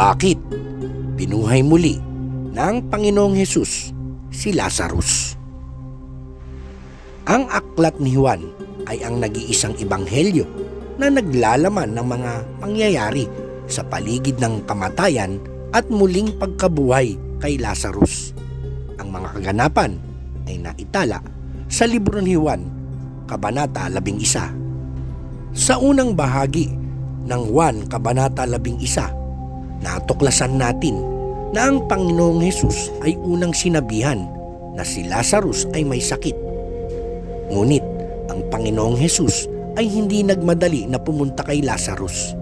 Bakit? Binuhay muli ng Panginoong Hesus si Lazarus. Ang aklat ni Juan ay ang nag-iisang ebanghelyo na naglalaman ng mga pangyayari sa paligid ng kamatayan at muling pagkabuhay kay Lazarus. Ang mga kaganapan ay naitala sa libro ni Juan, Kabanata 11. Sa unang bahagi ng Juan, Kabanata 11, natuklasan natin na ang Panginoong Hesus ay unang sinabihan na si Lazarus ay may sakit. Ngunit ang Panginoong Hesus ay hindi nagmadali na pumunta kay Lazarus.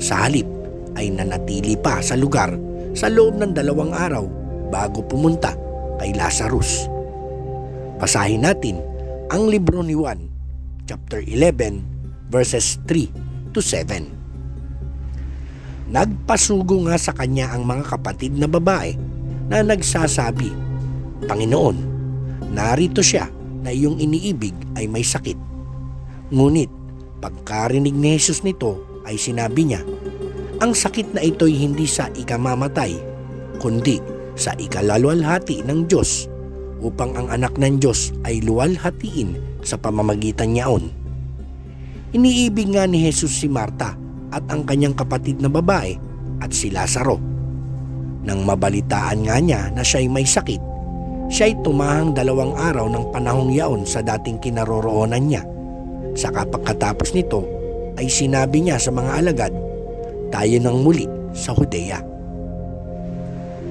Sa halip ay nanatili pa sa lugar sa loob ng dalawang araw bago pumunta kay Lazarus. Basahin natin ang libro ni Juan, chapter 11, verses 3 to 7. Nagpasugo nga sa kanya ang mga kapatid na babae na nagsasabi, Panginoon, narito siya na iyong iniibig ay may sakit. Ngunit pagkarinig ni Jesus nito ay sinabi niya, ang sakit na ito'y hindi sa ikamamatay, kundi sa ikalalwalhati ng Diyos upang ang anak ng Diyos ay luwalhatiin sa pamamagitan niyaon. Iniibig nga ni Jesus si Marta at ang kanyang kapatid na babae at si Lazaro. Nang mabalitaan nga niya na siya'y may sakit, siya'y tumahang dalawang araw ng panahong yaon sa dating kinaroroonan niya. Saka pagkatapos nito ay sinabi niya sa mga alagad, tayo nang muli sa Judea.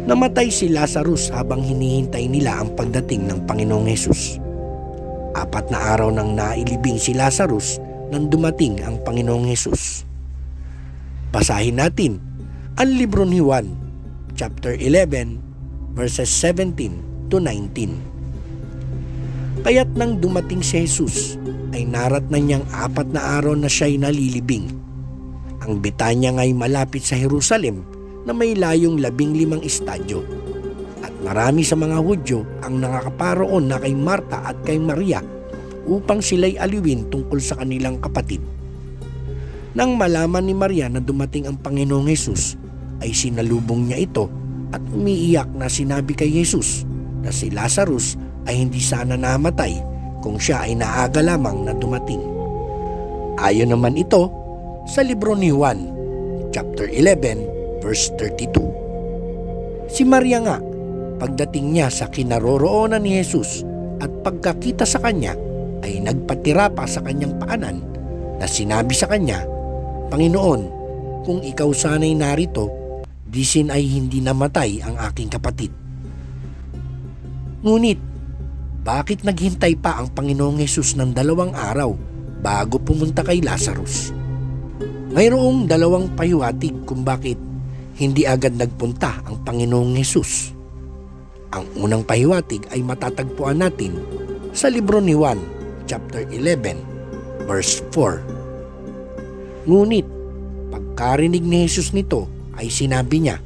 Namatay si Lazarus habang hinihintay nila ang pagdating ng Panginoong Hesus. Apat na araw nang nailibing si Lazarus nang dumating ang Panginoong Hesus. Basahin natin ang libro ni Juan, chapter 11, verses 17 to 19. Kaya't nang dumating si Jesus, ay narat na niyang apat na araw na siya'y nalilibing. Ang Betanya nga'y malapit sa Jerusalem na may layong labing limang estadyo. At marami sa mga Hudyo ang nakakaparoon na kay Marta at kay Maria upang sila'y aliwin tungkol sa kanilang kapatid. Nang malaman ni Maria na dumating ang Panginoong Hesus, ay sinalubong niya ito at umiiyak na sinabi kay Jesus na si Lazarus ay hindi sana namatay kung siya ay naaga lamang na dumating. Ayon naman ito sa libro ni Juan, chapter 11, verse 32. Si Maria nga, pagdating niya sa kinaroroonan ni Jesus at pagkakita sa kanya, ay nagpatira pa sa kanyang paanan na sinabi sa kanya, Panginoon, kung ikaw sana'y narito, disin ay hindi namatay ang aking kapatid. Ngunit, bakit naghintay pa ang Panginoong Yesus ng dalawang araw bago pumunta kay Lazarus? Mayroong dalawang pahiwatig kung bakit hindi agad nagpunta ang Panginoong Yesus. Ang unang pahiwatig ay matatagpuan natin sa libro ni Juan, chapter 11, verse 4. Ngunit, pagkarinig ni Jesus nito ay sinabi niya,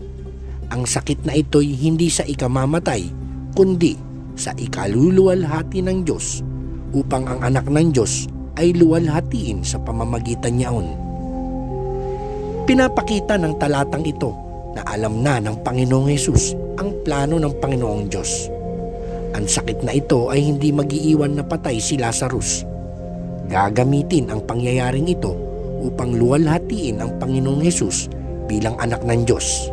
ang sakit na ito'y hindi sa ikamamatay, kundi sa ikaluluwalhati ng Diyos upang ang anak ng Diyos ay luwalhatiin sa pamamagitan niyaon. Pinapakita ng talatang ito na alam na ng Panginoong Yesus ang plano ng Panginoong Diyos. Ang sakit na ito ay hindi magiiwan na patay si Lazarus. Gagamitin ang pangyayaring ito upang luwalhatiin ang Panginoong Yesus bilang anak ng Diyos.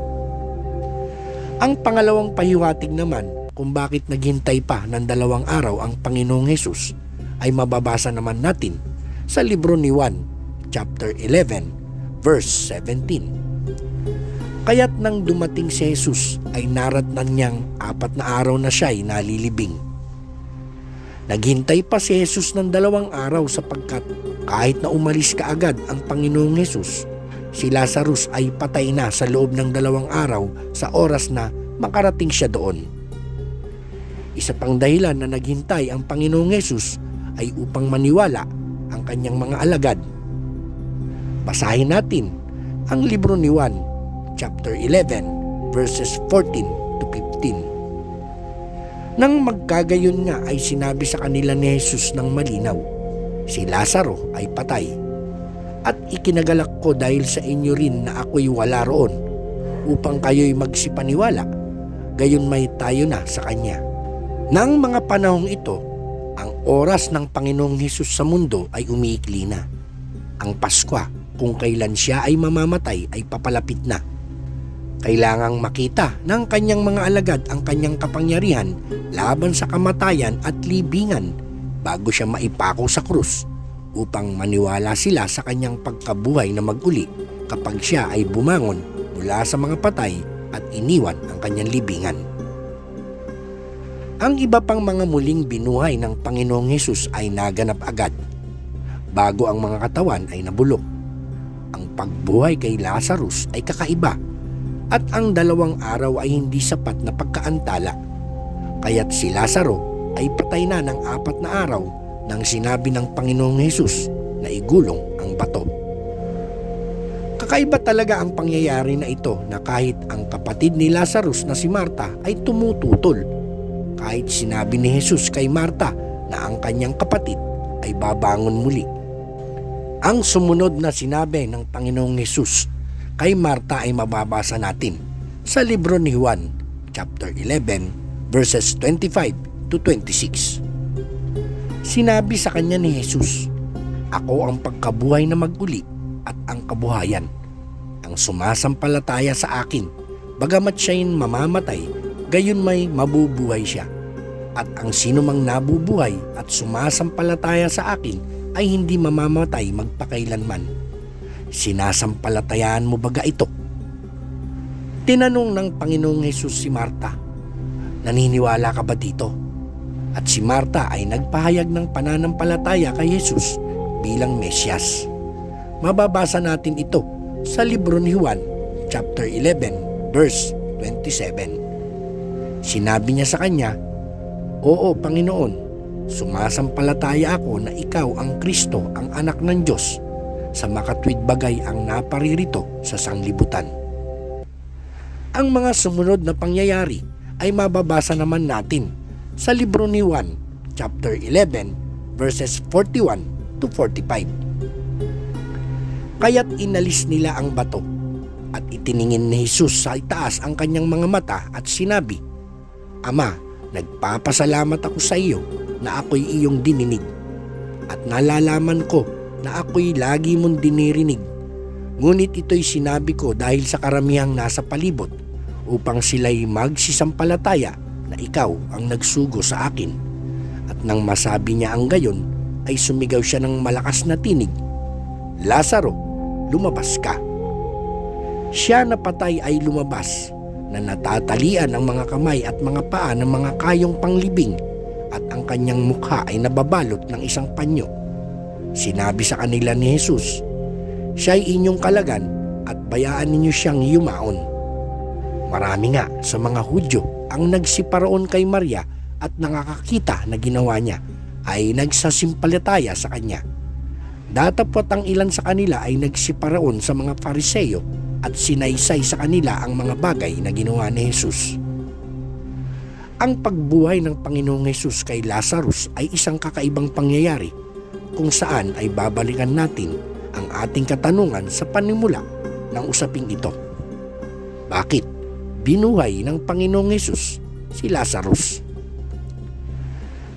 Ang pangalawang pahiwatig naman kung bakit naghintay pa ng dalawang araw ang Panginoong Hesus ay mababasa naman natin sa libro ni Juan, chapter 11, verse 17. Kaya't nang dumating si Jesus ay naratnan niyang apat na araw na siya'y nalilibing. Naghintay pa si Jesus ng dalawang araw sapagkat kahit na umalis kaagad ang Panginoong Hesus, si Lazarus ay patay na sa loob ng dalawang araw sa oras na makarating siya doon. Isa pang dahilan na naghintay ang Panginoong Yesus ay upang maniwala ang kanyang mga alagad. Basahin natin ang libro ni Juan, chapter 11, verses 14 to 15. Nang magkagayon nga ay sinabi sa kanila ni Jesus ng malinaw, si Lazaro ay patay. At ikinagalak ko dahil sa inyo rin na ako'y wala roon upang kayo'y magsipaniwala, gayon may tayo na sa Kanya. Nang mga panahong ito, ang oras ng Panginoong Hesus sa mundo ay umiikli na. Ang Paskwa, kung kailan siya ay mamamatay, ay papalapit na. Kailangang makita ng kanyang mga alagad ang kanyang kapangyarihan laban sa kamatayan at libingan bago siya maipako sa krus upang maniwala sila sa kanyang pagkabuhay na maguli kapag siya ay bumangon mula sa mga patay at iniwan ang kanyang libingan. Ang iba pang mga muling binuhay ng Panginoong Hesus ay naganap agad bago ang mga katawan ay nabulok. Ang pagbuhay kay Lazarus ay kakaiba at ang dalawang araw ay hindi sapat na pagkaantala. Kaya't si Lazaro ay patay na ng apat na araw nang sinabi ng Panginoong Hesus na igulong ang bato. Kakaiba talaga ang pangyayari na ito na kahit ang kapatid ni Lazarus na si Marta ay tumututol. Kahit sinabi ni Jesus kay Marta na ang kanyang kapatid ay babangon muli. Ang sumunod na sinabi ng Panginoong Hesus kay Marta ay mababasa natin sa libro ni Juan, chapter 11, verses 25 to 26. Sinabi sa kanya ni Jesus, Ako ang pagkabuhay na maguli at ang kabuhayan. Ang sumasampalataya sa akin, bagamat siya'y mamamatay, gayon may mabubuhay siya. At ang sino mang nabubuhay at sumasampalataya sa akin ay hindi mamamatay magpakailanman. Sinasampalatayaan mo baga ito? Tinanong ng Panginoong Hesus si Marta, Naniniwala ka ba dito? At si Marta ay nagpahayag ng pananampalataya kay Jesus bilang Mesyas. Mababasa natin ito sa libro ni Juan, chapter 11, verse 27. Sinabi niya sa kanya, Oo, Panginoon, sumasampalataya ako na ikaw ang Kristo, ang anak ng Diyos, sa makatwid bagay ang naparirito sa sanglibutan. Ang mga sumunod na pangyayari ay mababasa naman natin sa libro ni Juan, chapter 11, verses 41 to 45. Kaya't inalis nila ang bato at itiningin ni Jesus sa itaas ang kanyang mga mata at sinabi, Ama, nagpapasalamat ako sa iyo na ako'y iyong dininig at nalalaman ko na ako'y lagi mong dinirinig. Ngunit ito'y sinabi ko dahil sa karamihang nasa palibot upang sila'y magsisampalataya na ikaw ang nagsugo sa akin. At nang masabi niya ang gayon, ay sumigaw siya ng malakas na tinig, Lazaro, lumabas ka. Siya na patay ay lumabas, na natatalian ang mga kamay at mga paa ng mga kayong panglibing at ang kanyang mukha ay nababalot ng isang panyo. Sinabi sa kanila ni Jesus, Siya'y inyong kalagan at bayaan ninyo siyang yumaon. Marami nga sa mga Hudyo ang nagsiparoon kay Maria at nakakakita na ginawa niya ay nagsasimpalataya sa kanya. Datapot ang ilan sa kanila ay nagsiparaon sa mga pariseyo at sinaysay sa kanila ang mga bagay na ginawa ni Jesus. Ang pagbuhay ng Panginoong Jesus kay Lazarus ay isang kakaibang pangyayari kung saan ay babalikan natin ang ating katanungan sa panimula ng usaping ito. Bakit binuhay ng Panginoong Jesus si Lazarus?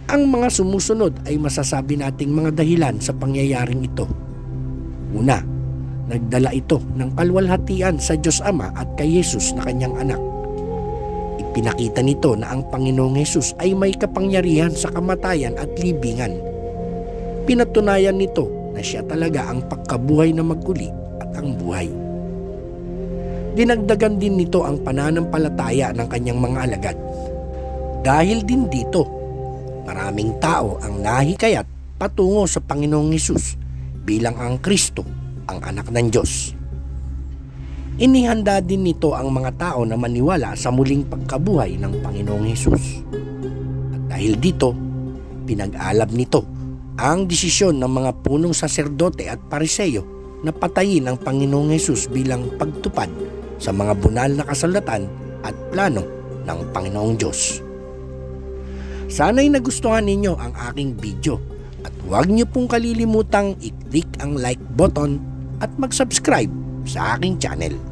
Ang mga sumusunod ay masasabi nating mga dahilan sa pangyayaring ito. Una, nagdala ito ng kalwalhatian sa Diyos Ama at kay Jesus na kanyang anak. Ipinakita nito na ang Panginoong Jesus ay may kapangyarihan sa kamatayan at libingan. Pinatunayan nito na siya talaga ang pagkabuhay na maguli at ang buhay. Dinagdagan din nito ang pananampalataya ng kanyang mga alagad. Dahil din dito, maraming tao ang nahikayat patungo sa Panginoong Hesus bilang ang Kristo, ang anak ng Diyos. Inihanda din nito ang mga tao na maniwala sa muling pagkabuhay ng Panginoong Hesus. At dahil dito, pinag-alab nito ang desisyon ng mga punong saserdote at pariseyo na patayin ang Panginoong Hesus bilang pagtupad sa mga bunal na kasalatan at plano ng Panginoong Diyos. Sana'y nagustuhan ninyo ang aking video at huwag niyo pong kalilimutang i-click ang like button at mag-subscribe sa aking channel.